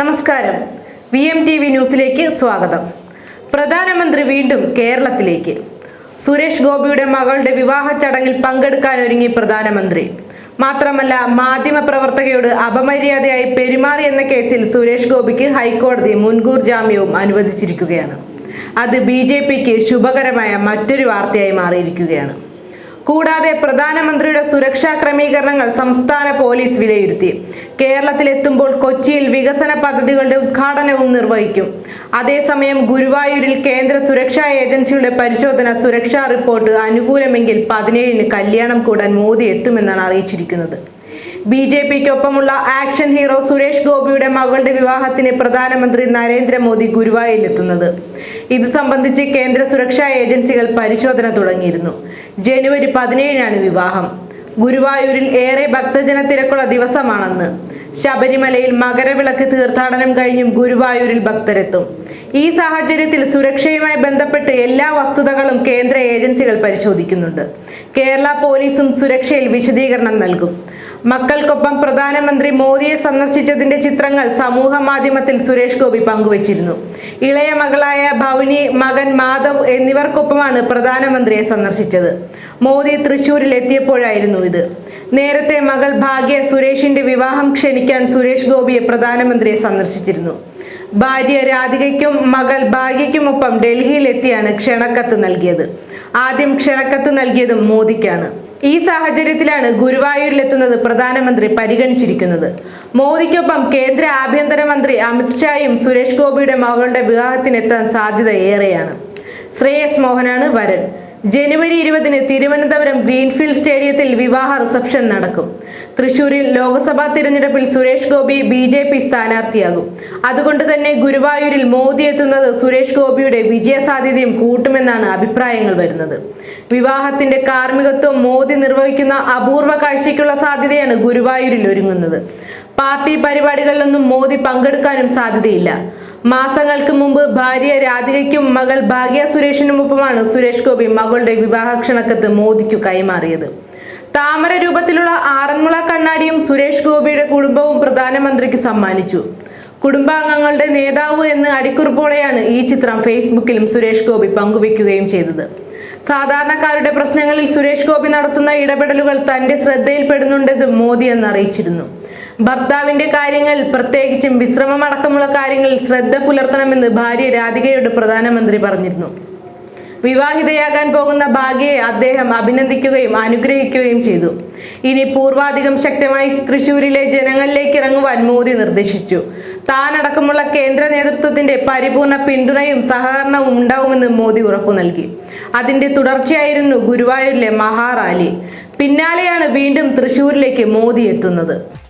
നമസ്കാരം. V M T V ന്യൂസിലേക്ക് സ്വാഗതം. പ്രധാനമന്ത്രി വീണ്ടും കേരളത്തിലേക്ക്. സുരേഷ് ഗോപിയുടെ മകളുടെ വിവാഹ ചടങ്ങിൽ പങ്കെടുക്കാൻ ഒരുങ്ങി പ്രധാനമന്ത്രി. മാത്രമല്ല മാധ്യമപ്രവർത്തകയോട് അപമര്യാദയായി പെരുമാറി എന്ന കേസിൽ സുരേഷ് ഗോപിക്ക് ഹൈക്കോടതി മുൻകൂർ ജാമ്യവും അനുവദിച്ചിരിക്കുകയാണ്. അത് ബി ജെ പിക്ക് ശുഭകരമായ മറ്റൊരു വാർത്തയായി മാറിയിരിക്കുകയാണ്. കൂടാതെ പ്രധാനമന്ത്രിയുടെ സുരക്ഷാ ക്രമീകരണങ്ങൾ സംസ്ഥാന പോലീസ് വിലയിരുത്തി. കേരളത്തിലെത്തുമ്പോൾ കൊച്ചിയിൽ വികസന പദ്ധതികളുടെ ഉദ്ഘാടനവും നിർവഹിക്കും. അതേസമയം ഗുരുവായൂരിൽ കേന്ദ്ര സുരക്ഷാ ഏജൻസിയുടെ പരിശോധന സുരക്ഷാ റിപ്പോർട്ട് അനുകൂലമെങ്കിൽ പതിനേഴിന് കല്യാണം കൂടാൻ മോദി എത്തുമെന്നാണ് അറിയിച്ചിരിക്കുന്നത്. ബി ജെ പിക്കൊപ്പമുള്ള ആക്ഷൻ ഹീറോ സുരേഷ് ഗോപിയുടെ മകളുടെ വിവാഹത്തിന് പ്രധാനമന്ത്രി നരേന്ദ്രമോദി ഗുരുവായൂരിലെത്തുന്നത്. ഇത് സംബന്ധിച്ച് കേന്ദ്ര സുരക്ഷാ ഏജൻസികൾ പരിശോധന തുടങ്ങിയിരുന്നു. ജനുവരി പതിനേഴിനാണ് വിവാഹം. ഗുരുവായൂരിൽ ഏറെ ഭക്തജന തിരക്കുള്ള ദിവസമാണെന്ന്. ശബരിമലയിൽ മകരവിളക്ക് തീർത്ഥാടനം കഴിഞ്ഞും ഗുരുവായൂരിൽ ഭക്തരെത്തും. ഈ സാഹചര്യത്തിൽ സുരക്ഷയുമായി ബന്ധപ്പെട്ട് എല്ലാ വസ്തുതകളും കേന്ദ്ര ഏജൻസികൾ പരിശോധിക്കുന്നുണ്ട്. കേരള പോലീസും സുരക്ഷയിൽ വിശദീകരണം നൽകും. മക്കൾക്കൊപ്പം പ്രധാനമന്ത്രി മോദിയെ സന്ദർശിച്ചതിന്റെ ചിത്രങ്ങൾ സമൂഹ മാധ്യമത്തിൽ സുരേഷ് ഗോപി പങ്കുവച്ചിരുന്നു. ഇളയ മകളായ ഭവനി മകൻ മാധവ് എന്നിവർക്കൊപ്പമാണ് പ്രധാനമന്ത്രിയെ സന്ദർശിച്ചത്. മോദി തൃശൂരിൽ എത്തിയപ്പോഴായിരുന്നു ഇത്. നേരത്തെ മകൾ ഭാഗ്യ സുരേഷിന്റെ വിവാഹം ക്ഷണിക്കാൻ സുരേഷ് ഗോപിയെ പ്രധാനമന്ത്രിയെ സന്ദർശിച്ചിരുന്നു. ഭാര്യ രാധികയ്ക്കും മകൾ ഭാഗ്യയ്ക്കുമൊപ്പം ഡൽഹിയിൽ എത്തിയാണ് ക്ഷണക്കത്ത് നൽകിയത്. ആദ്യം ക്ഷണക്കത്ത് നൽകിയതും മോദിക്കാണ്. ഈ സാഹചര്യത്തിലാണ് ഗുരുവായൂരിലെത്തുന്നത് പ്രധാനമന്ത്രി പരിഗണിച്ചിരിക്കുന്നത്. മോദിക്കൊപ്പം കേന്ദ്ര ആഭ്യന്തരമന്ത്രി അമിത്ഷായും സുരേഷ് ഗോപിയുടെ മകളുടെ വിവാഹത്തിനെത്താൻ സാധ്യത ഏറെയാണ്. ശ്രേയസ് മോഹനാണ് വരൻ. ജനുവരി ഇരുപതിന് തിരുവനന്തപുരം ഗ്രീൻഫീൽഡ് സ്റ്റേഡിയത്തിൽ വിവാഹ റിസപ്ഷൻ നടക്കും. തൃശൂരിൽ ലോക്സഭാ തിരഞ്ഞെടുപ്പിൽ Suresh Gopi B J P സ്ഥാനാർത്ഥിയാകും. അതുകൊണ്ട് തന്നെ ഗുരുവായൂരിൽ മോദി എത്തുന്നത് സുരേഷ് ഗോപിയുടെ വിജയസാധ്യതയും കൂട്ടുമെന്നാണ് അഭിപ്രായങ്ങൾ വരുന്നത്. വിവാഹത്തിന്റെ കാർമ്മികത്വം മോദി നിർവഹിക്കുന്ന അപൂർവ കാഴ്ചയ്ക്കുള്ള സാധ്യതയാണ് ഗുരുവായൂരിൽ ഒരുങ്ങുന്നത്. പാർട്ടി പരിപാടികളിലൊന്നും മോദി പങ്കെടുക്കാനും സാധ്യതയില്ല. മാസങ്ങൾക്ക് മുമ്പ് ഭാര്യ രാധികയ്ക്കും മകൾ ഭാഗ്യ സുരേഷിനുമൊപ്പമാണ് സുരേഷ് ഗോപി മകളുടെ വിവാഹ ക്ഷണക്കത്ത് മോദിക്കു കൈമാറിയത്. താമര രൂപത്തിലുള്ള ആറന്മുള കണ്ണാടിയും സുരേഷ് ഗോപിയുടെ കുടുംബവും പ്രധാനമന്ത്രിക്ക് സമ്മാനിച്ചു. കുടുംബാംഗങ്ങളുടെ നേതാവ് എന്ന് അടിക്കുറിപ്പോടെയാണ് ഈ ചിത്രം ഫേസ്ബുക്കിലും സുരേഷ് ഗോപി പങ്കുവെക്കുകയും ചെയ്തത്. സാധാരണക്കാരുടെ പ്രശ്നങ്ങളിൽ സുരേഷ് ഗോപി നടത്തുന്ന ഇടപെടലുകൾ തന്റെ ശ്രദ്ധയിൽപ്പെടുന്നുണ്ടെന്ന് മോദി എന്ന് അറിയിച്ചിരുന്നു ഭർത്താവിന്റെ കാര്യങ്ങൾ പ്രത്യേകിച്ചും വിശ്രമമടക്കമുള്ള കാര്യങ്ങളിൽ ശ്രദ്ധ പുലർത്തണമെന്ന് ഭാര്യ രാധികയോട് പ്രധാനമന്ത്രി പറഞ്ഞിരുന്നു. വിവാഹിതയാകാൻ പോകുന്ന ഭാഗ്യയെ അദ്ദേഹം അഭിനന്ദിക്കുകയും അനുഗ്രഹിക്കുകയും ചെയ്തു. ഇനി പൂർവാധികം ശക്തമായി തൃശൂരിലെ ജനങ്ങളിലേക്ക് ഇറങ്ങുവാൻ മോദി നിർദ്ദേശിച്ചു. താനടക്കമുള്ള കേന്ദ്ര നേതൃത്വത്തിന്റെ പരിപൂർണ പിന്തുണയും സഹകരണവും ഉണ്ടാവുമെന്ന് മോദി ഉറപ്പു നൽകി. അതിന്റെ തുടർച്ചയായിരുന്നു ഗുരുവായൂരിലെ മഹാറാലി. പിന്നാലെയാണ് വീണ്ടും തൃശൂരിലേക്ക് മോദി എത്തുന്നത്.